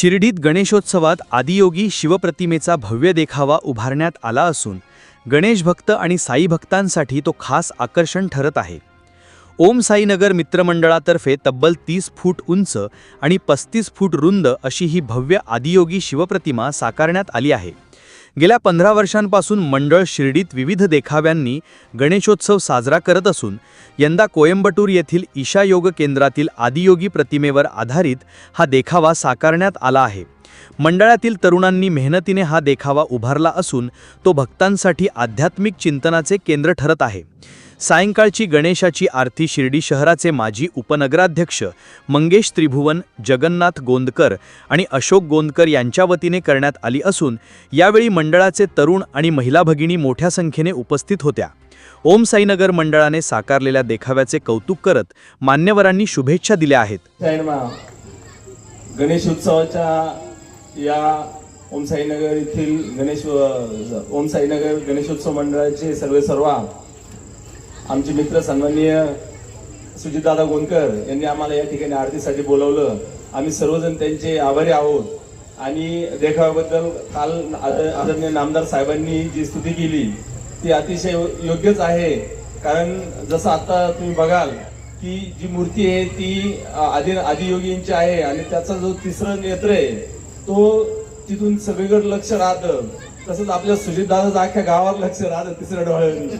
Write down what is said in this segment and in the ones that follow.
शिर्डीत गणेशोत्सवात आदियोगी शिवप्रतिमेचा भव्य देखावा उभारण्यात आला असून गणेश भक्त आणि साई भक्तांसाठी तो खास आकर्षण ठरत आहे. ओम साईनगर मित्रमंडळातर्फे तब्बल तीस फूट उंच आणि पस्तीस फूट रुंद अशी ही भव्य आदियोगी शिवप्रतिमा साकारण्यात आली आहे. गेल्या पंधरा वर्षांपासून मंडळ शिर्डीत विविध देखाव्यांनी गणेशोत्सव साजरा करत असून यंदा कोयंबटूर येथील ईशा योग केंद्रातील आदियोगी प्रतिमेवर आधारित हा देखावा साकारण्यात आला आहे. मंडळातील तरुणांनी मेहनतीने हा देखावा उभारला असून तो भक्तांसाठी आध्यात्मिक चिंतनाचे केंद्र ठरत आहे. सायंकाळची गणेशाची आरती शिर्डी शहराचे माजी उपनगराध्यक्ष मंगेश त्रिभुवन जगन्नाथ गोंदकर आणि अशोक गोंदकर यांच्या वतीने करण्यात आली असून यावेळी मंडळाचे तरुण आणि महिला भगिनी मोठ्या संख्येने उपस्थित होत्या. ओम साईनगर मंडळाने साकारलेल्या देखाव्याचे कौतुक करत मान्यवरांनी शुभेच्छा दिल्या आहेत. गणेशोत्सवाच्या गणेश उत्सवाच्या या ओम साईनगर येथील गणेश ओम साईनगर गणेशोत्सव मंडळाचे सर्वे सर्वा आमचे मित्र सन्माननीय सुजितदादा गोंदकर यांनी आम्हाला या ठिकाणी आरतीसाठी बोलवलं. आम्ही सर्वजण त्यांचे आभारी आहोत. आणि देखाव्याबद्दल काल आद- आदरणीय नामदार साहेबांनी जी स्तुती केली ती अतिशय योग्यच आहे. कारण जसं आता तुम्ही बघाल की जी मूर्ती आहे ती आदि आदियोगींची आहे आणि त्याचा जो तिसरं नेत्र आहे तो तिथून सगळीकडे लक्ष राहतं. तसंच आपल्या सुजितदादाचं अख्ख्या गावावर लक्ष राहतं तिसऱ्या डोळ्याने.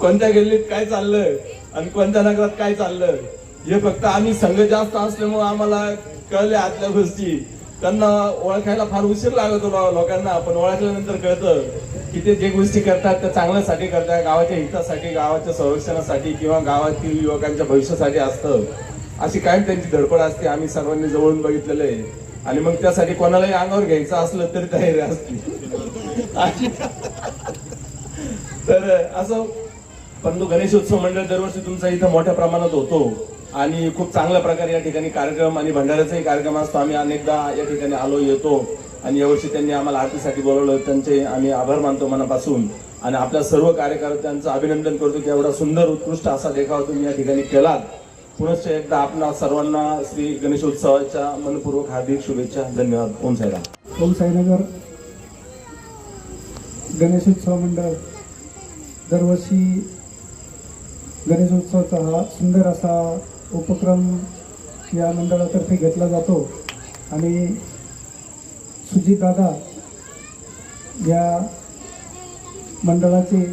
कोणत्या गल्लीत काय चाललंय आणि कोणत्या नगरात काय चाललं हे फक्त आम्ही संघ जास्त असल्यामुळे आम्हाला कळल्या आतल्या गोष्टी. त्यांना ओळखायला फार उशीर लागतो लो- लोकांना पण ओळखल्यानंतर कळतं की ते जे गोष्टी करतात त्या चांगल्यासाठी करतात गावाच्या हितासाठी गावाच्या संरक्षणासाठी किंवा गावातील युवकांच्या भविष्यासाठी असतं. अशी कायम त्यांची धडपड असते आम्ही सर्वांनी जवळून बघितलेलं आहे. आणि मग त्यासाठी कोणालाही अंगावर घ्यायचं असलं तरी तयारी असते तर असं परंतु गणेशोत्सव मंडळ दरवर्षी तुमचा इथं मोठ्या प्रमाणात होतो. आणि खूप चांगल्या प्रकारे या ठिकाणी कार्यक्रम आणि भंडाऱ्याचाही कार्यक्रम असतो. आम्ही अनेकदा या ठिकाणी आलो येतो. आणि यावर्षी त्यांनी आम्हाला आरतीसाठी बोलवलं. त्यांचे आम्ही आभार मानतो मनापासून. आणि आपल्या सर्व कार्यकर्त्यांचं अभिनंदन करतो की एवढा सुंदर उत्कृष्ट असा देखावा तुम्ही या ठिकाणी केलात. पुनश्च एकदा आपणा सर्वांना श्री गणेशोत्सवाच्या मनपूर्वक हार्दिक शुभेच्छा धन्यवाद. ओम साईराम. ओम साईनगर गणेशोत्सव मंडळ दरवर्षी गणेशोत्सवाचा हा सुंदर असा उपक्रम या मंडळातर्फे घेतला जातो आणि सुजितदादा या मंडळाचे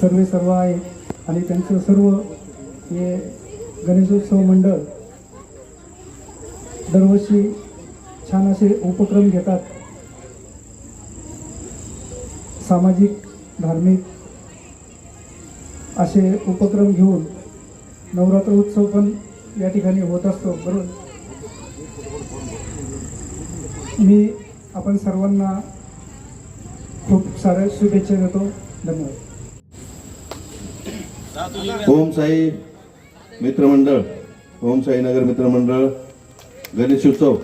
सर्वे सर्व आहेत आणि त्यांचं सर्व हे गणेशोत्सव मंडळ दरवर्षी छान असे उपक्रम घेतात. सामाजिक धार्मिक असे उपक्रम घेऊन नवरात्र उत्सव पण या ठिकाणी होत असतो. बरोबर? मी आपण सर्वांना खूप साऱ्या शुभेच्छा देतो. धन्यवाद. ओम साई मित्रमंडळ ओम साई नगर मित्रमंडळ गणेशोत्सव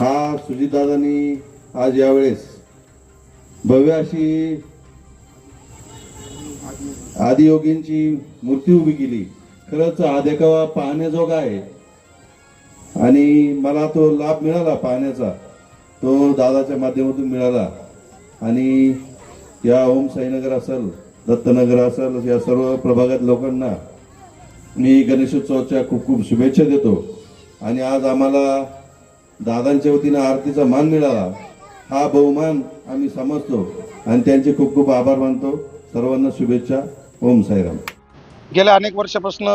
हा सुजितदादांनी आज यावेळेस भव्य अशी आदियोगींची मूर्ती उभी केली. खरंच हा देखावा पाहण्याजोगा आहे. आणि मला तो लाभ मिळाला पाहण्याचा. तो दादाच्या माध्यमातून मिळाला. आणि या ओम साईनगर असेल दत्तनगर असेल या सर्व प्रभागात लोकांना मी गणेशोत्सवाच्या खूप खूप शुभेच्छा देतो. आणि आज आम्हाला दादांच्या वतीनं आरतीचा मान मिळाला. हा बहुमान आम्ही समजतो आणि त्यांचे खूप खूप आभार मानतो. सर्वांना शुभेच्छा. ओम साईराम गेल्या अनेक वर्षापासून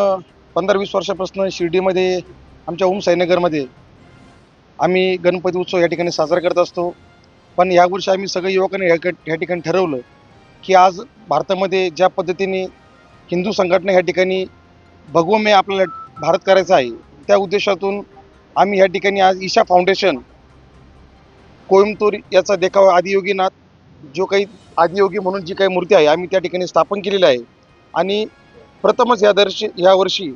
पंधरा वीस वर्षापासून शिर्डीमध्ये आमच्या ओम साईनगरमध्ये आम्ही गणपती उत्सव या ठिकाणी साजरा करत असतो. पण यावर्षी आम्ही सगळे युवकांनी या या ठिकाणी ठरवलं की आज भारतामध्ये ज्या पद्धतीने हिंदू संघटना या ठिकाणी भगवमे आपल्याला भारत करायचा आहे त्या उद्देशातून आम्ही या ठिकाणी आज ईशा फाउंडेशन कोईमतूर याचा देखावा आदियोगीनाथ जो काही आदियोगी म्हणून जी काही मूर्ती आहे आम्ही त्या ठिकाणी स्थापन केलेली आहे. आणि प्रथमच या दर्शी ह्या वर्षी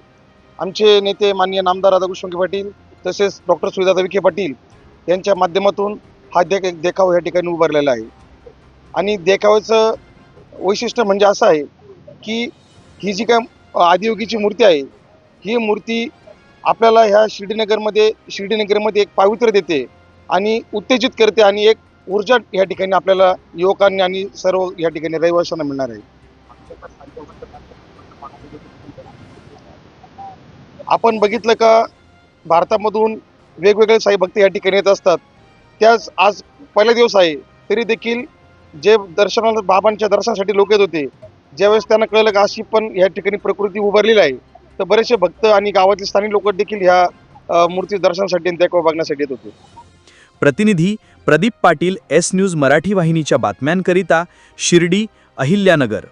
आमचे नेते माननीय नामदार राधाकृष्ण विखे पाटील तसेच डॉक्टर सुविदादा विखे पाटील यांच्या माध्यमातून हा देख देखावा या ठिकाणी उभारलेला आहे. आणि देखाव्याचं वैशिष्ट्य म्हणजे असं आहे की ही जी काय आदियोगीची मूर्ती आहे ही मूर्ती आपल्याला ह्या शिर्डीनगरमध्ये शिर्डीनगरमध्ये एक पावित्र्य देते आणि उत्तेजित करते आणि एक ऊर्जा या ठिकाणी आपल्याला युवकांनी आणि सर्व या ठिकाणी रहिवाशांना मिळणार आहे. आपण बघितलं का भारतामधून वेगवेगळे साई भक्त या ठिकाणी येत असतात. त्याच आज पहिला दिवस आहे. तरी देखील जे दर्शनाला बाबांच्या दर्शनासाठी लोक येत होते ज्यावेळेस त्यांना कळलं का अशी पण या ठिकाणी प्रकृती उभारलेली आहे तर बरेचसे भक्त आणि गावातील स्थानिक लोक देखील ह्या मूर्ती दर्शनासाठी आणि त्या बघण्यासाठी येत होते. प्रतिनिधी प्रदीप पाटील एस न्यूज मराठी वाहिनीच्या बातम्यांकरिता शिर्डी अहिल्यानगर.